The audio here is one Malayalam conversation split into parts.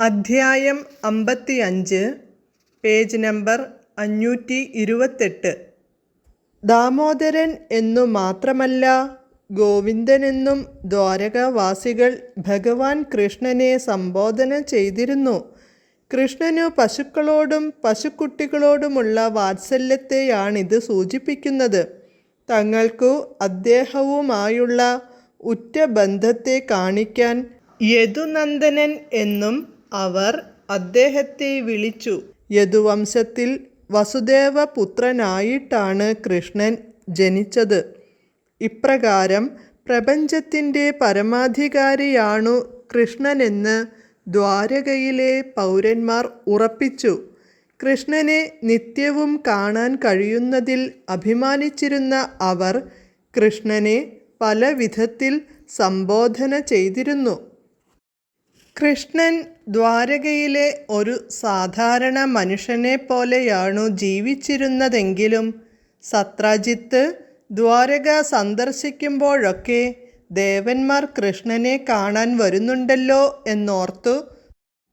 അധ്യായം അമ്പത്തി അഞ്ച് പേജ് നമ്പർ അഞ്ഞൂറ്റി ഇരുപത്തെട്ട് ദാമോദരൻ എന്നു മാത്രമല്ല ഗോവിന്ദനെന്നും ദ്വാരകാവാസികൾ ഭഗവാൻ കൃഷ്ണനെ സംബോധന ചെയ്തിരുന്നു. കൃഷ്ണനു പശുക്കളോടും പശുക്കുട്ടികളോടുമുള്ള വാത്സല്യത്തെയാണിത് സൂചിപ്പിക്കുന്നത്. തങ്ങൾക്കു അദ്ദേഹവുമായുള്ള ഉറ്റ ബന്ധത്തെ കാണിക്കാൻ യദുനന്ദനൻ എന്നും അവർ അദ്ദേഹത്തെ വിളിച്ചു. യദുവംശത്തിൽ വസുദേവപുത്രനായിട്ടാണ് കൃഷ്ണൻ ജനിച്ചത്. ഇപ്രകാരം പ്രപഞ്ചത്തിന്റെ പരമാധികാരിയാണു കൃഷ്ണനെന്ന് ദ്വാരകയിലെ പൗരന്മാർ ഉറപ്പിച്ചു. കൃഷ്ണനെ നിത്യവും കാണാൻ കഴിയുന്നതിൽ അഭിമാനിച്ചിരുന്ന അവർ കൃഷ്ണനെ പല വിധത്തിൽ സംബോധന ചെയ്തിരുന്നു. കൃഷ്ണൻ ദ്വാരകയിലെ ഒരു സാധാരണ മനുഷ്യനെ പോലെയാണു ജീവിച്ചിരുന്നതെങ്കിലും സത്രാജിത്ത് ദ്വാരക സന്ദർശിക്കുമ്പോഴൊക്കെ ദേവന്മാർ കൃഷ്ണനെ കാണാൻ വരുന്നുണ്ടല്ലോ എന്നോർത്തു.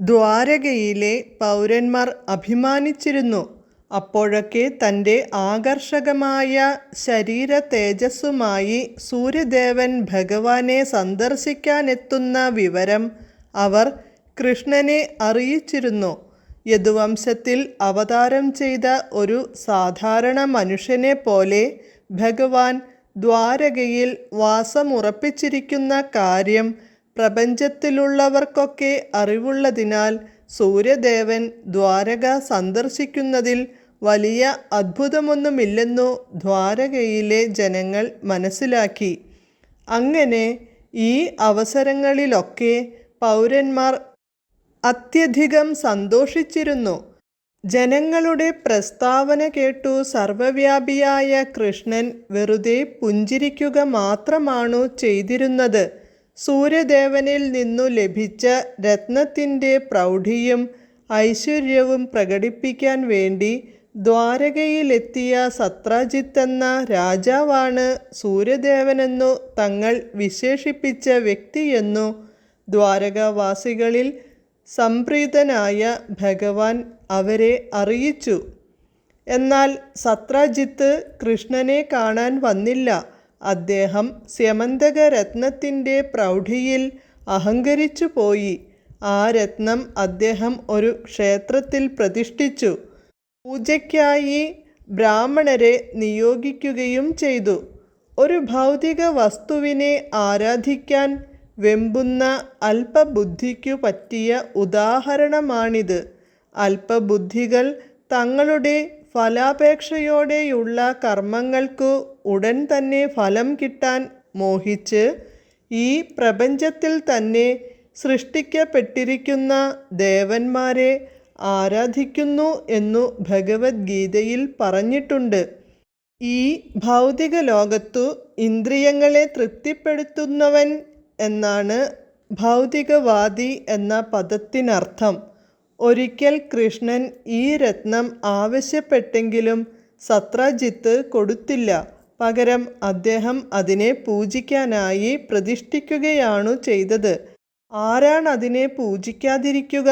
ദ്വാരകയിലെ പൗരന്മാർ അഭിമാനിച്ചിരുന്നു. അപ്പോഴൊക്കെ തന്റെ ആകർഷകമായ ശരീര തേജസ്സുമായി സൂര്യദേവൻ ഭഗവാനെ സന്ദർശിക്കാനെത്തുന്ന വിവരം അവർ കൃഷ്ണനെ അറിയിച്ചിരുന്നു. യദുവംശത്തിൽ അവതാരം ചെയ്ത ഒരു സാധാരണ മനുഷ്യനെ പോലെ ഭഗവാൻ ദ്വാരകയിൽ വാസമുറപ്പിച്ചിരിക്കുന്ന കാര്യം പ്രപഞ്ചത്തിലുള്ളവർക്കൊക്കെ അറിവുള്ളതിനാൽ സൂര്യദേവൻ ദ്വാരക സന്ദർശിക്കുന്നതിൽ വലിയ അത്ഭുതമൊന്നുമില്ലെന്നു ദ്വാരകയിലെ ജനങ്ങൾ മനസ്സിലാക്കി. അങ്ങനെ ഈ അവസരങ്ങളിലൊക്കെ പൗരന്മാർ അത്യധികം സന്തോഷിച്ചിരുന്നു. ജനങ്ങളുടെ പ്രസ്താവന കേട്ടു സർവവ്യാപിയായ കൃഷ്ണൻ വെറുതെ പുഞ്ചിരിക്കുക മാത്രമാണു ചെയ്തിരുന്നത്. സൂര്യദേവനിൽ നിന്നു ലഭിച്ച രത്നത്തിന്റെ പ്രൗഢിയും ഐശ്വര്യവും പ്രകടിപ്പിക്കാൻ വേണ്ടി ദ്വാരകയിലെത്തിയ സത്രാജിത്ത് എന്ന രാജാവാണ് സൂര്യദേവനെന്നു തങ്ങൾ വിശേഷിപ്പിച്ച വ്യക്തിയെന്നു ദ്വാരകാവാസികളിൽ സംപ്രീതനായ ഭഗവാൻ അവരെ അറിയിച്ചു. എന്നാൽ സത്രാജിത്ത് കൃഷ്ണനെ കാണാൻ വന്നില്ല. അദ്ദേഹം സ്യമന്തക രത്നത്തിന്റെ പ്രൗഢിയിൽ അഹങ്കരിച്ചു പോയി. ആ രത്നം അദ്ദേഹം ഒരു ക്ഷേത്രത്തിൽ പ്രതിഷ്ഠിച്ചു. പൂജയ്ക്കായി ബ്രാഹ്മണരെ നിയോഗിക്കുകയും ചെയ്തു. ഒരു ഭൗതിക വസ്തുവിനെ ആരാധിക്കാൻ വെമ്പുന്ന അല്പബുദ്ധിക്കു പറ്റിയ ഉദാഹരണമാണിത്. അല്പബുദ്ധികൾ തങ്ങളുടെ ഫലാപേക്ഷയോടെയുള്ള കർമ്മങ്ങൾക്കു ഉടൻ തന്നെ ഫലം കിട്ടാൻ മോഹിച്ച് ഈ പ്രപഞ്ചത്തിൽ തന്നെ സൃഷ്ടിക്കപ്പെട്ടിരിക്കുന്ന ദേവന്മാരെ ആരാധിക്കുന്നു എന്നു ഭഗവത്ഗീതയിൽ പറഞ്ഞിട്ടുണ്ട്. ഈ ഭൗതിക ലോകത്തു ഇന്ദ്രിയങ്ങളെ തൃപ്തിപ്പെടുത്തുന്നവൻ എന്നാണ് ഭൗതികവാദി എന്ന പദത്തിനർത്ഥം. ഒരിക്കൽ കൃഷ്ണൻ ഈ രത്നം ആവശ്യപ്പെട്ടെങ്കിലും സത്രാജിത്ത് കൊടുത്തില്ല. പകരം അദ്ദേഹം അതിനെ പൂജിക്കാനായി പ്രതിഷ്ഠിക്കുകയാണു ചെയ്തത്. ആരാണ് അതിനെ പൂജിക്കാതിരിക്കുക?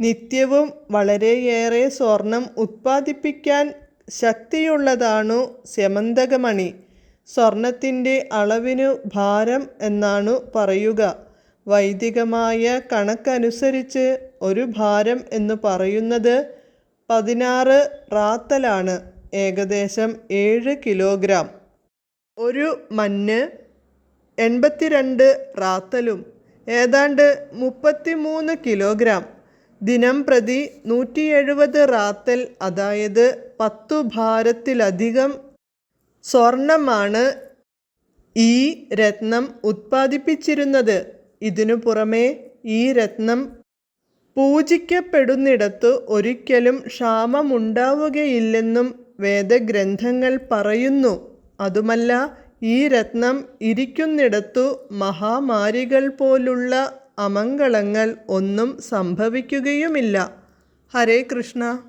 നിത്യവും വളരെയേറെ സ്വർണം ഉത്പാദിപ്പിക്കാൻ ശക്തിയുള്ളതാണു സ്യമന്തകമണി സ്വർണത്തിന്റെ അളവിനു ഭാരം എന്നാണു പറയുക. വൈദികമായ കണക്കനുസരിച്ച് ഒരു ഭാരം എന്ന് പറയുന്നത് പതിനാറ് റാത്തലാണ്. ഏകദേശം ഏഴ് കിലോഗ്രാം. ഒരു മഞ്ഞ് എൺപത്തിരണ്ട് റാത്തലും. ഏതാണ്ട് മുപ്പത്തിമൂന്ന് കിലോഗ്രാം. ദിനം പ്രതി നൂറ്റി എഴുപത് റാത്തൽ അതായത് പത്തു ഭാരത്തിലധികം സ്വർണമാണ് ഈ രത്നം ഉത്പാദിപ്പിച്ചിരുന്നത്. ഇതിനു പുറമേ ഈ രത്നം പൂജിക്കപ്പെടുന്നിടത്ത് ഒരിക്കലും ക്ഷാമമുണ്ടാവുകയില്ലെന്നും വേദഗ്രന്ഥങ്ങൾ പറയുന്നു. അതുമല്ല ഈ രത്നം ഇരിക്കുന്നിടത്തു മഹാമാരികൾ പോലുള്ള അമംഗളങ്ങൾ ഒന്നും സംഭവിക്കുകയുമില്ല. ഹരേ കൃഷ്ണ.